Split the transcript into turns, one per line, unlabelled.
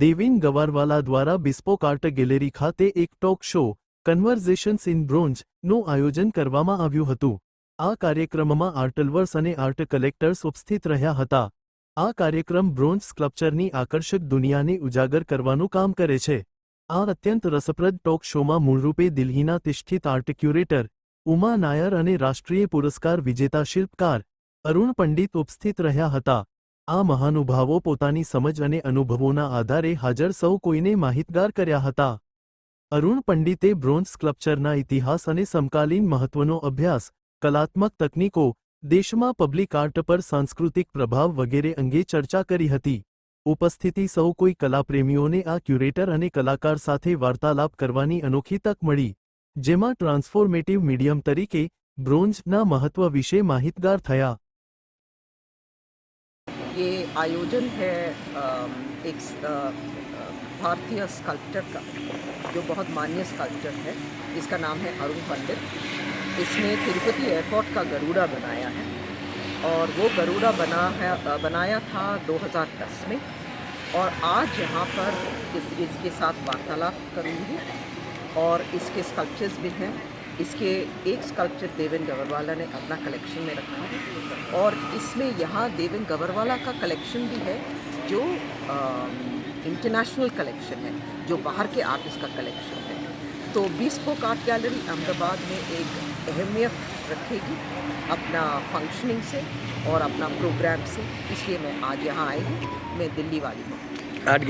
દેવિન ગવારવાલા દ્વારા બિસ્પોક art gallery ખાતે એક talk show conversations in bronze, નું આયોજન કરવામાં આવ્યું હતું. આ કાર્યક્રમમાં આર્ટલવર્સ અને આર્ટ કલેક્ટર્સ ઉપસ્થિત રહ્યા હતા. આ કાર્યક્રમ બ્રોન્ઝ સ્કલ્પચરની આકર્ષક દુનિયાને ઉજાગર કરવાનું કામ કરે છે. આ અત્યંત રસપ્રદ ટોક શોમાં મૂળરૂપે દિલ્હીના તિષ્ઠિત આર્ટ ક્યુરેટર, ઉમા નાયર અને રાષ્ટ્રીય પુરસ્કાર વિજેતા શિલ્પકાર, અરુણ પંડિત ઉપસ્થિત રહ્યા હતા. આ મહાનુભાવો પોતાની સમજ અને અનુભવોના આધારે હાજર સૌ કોઈને માહિતગાર કર્યા હતા. અરુણ પંડિતે બ્રોન્ઝ સ્કલ્પચરના ઇતિહાસ અને સમકાલીન મહત્વનો અભ્યાસ, કલાત્મક તકનીકો, દેશમાં પબ્લિક આર્ટ પર સાંસ્કૃતિક પ્રભાવ વગેરે અંગે ચર્ચા કરી હતી. ઉપસ્થિતિ સૌ કોઈ કલાપ્રેમીઓને આ ક્યુરેટર અને કલાકાર સાથે વાર્તાલાપ કરવાની અનોખી તક મળી, જેમાં ટ્રાન્સફોર્મેટિવ મીડિયમ તરીકે બ્રોન્ઝના મહત્વ વિશે માહિતગાર થયા.
ये आयोजन है एक भारतीय स्कल्प्टर का, जो बहुत मान्य स्कल्प्टर है। इसका नाम है अरुण पंडित। इसने तिरुपति एयरपोर्ट का गरुड़ा बनाया है और वो गरुड़ा बना है बनाया था 2010 में। और आज यहाँ पर इस, इसके साथ वार्तालाप करूँगी और इसके स्कल्पचर्स भी हैं। इसके एक स्कल्पचर देवेंद्र गवरवाला ने अपना कलेक्शन में रखा है। और इसमें यहाँ देवेंद्र गवरवाला का कलेक्शन भी है, जो इंटरनेशनल कलेक्शन है, जो बाहर के आर्टिस्ट का कलेक्शन है। तो बीसपोक आर्ट गैलरी अहमदाबाद में एक अहमियत रखेगी अपना फंक्शनिंग से और अपना प्रोग्राम से। इसलिए मैं आज यहाँ आई हूँ, मैं दिल्ली वाली हूँ।
आर्ट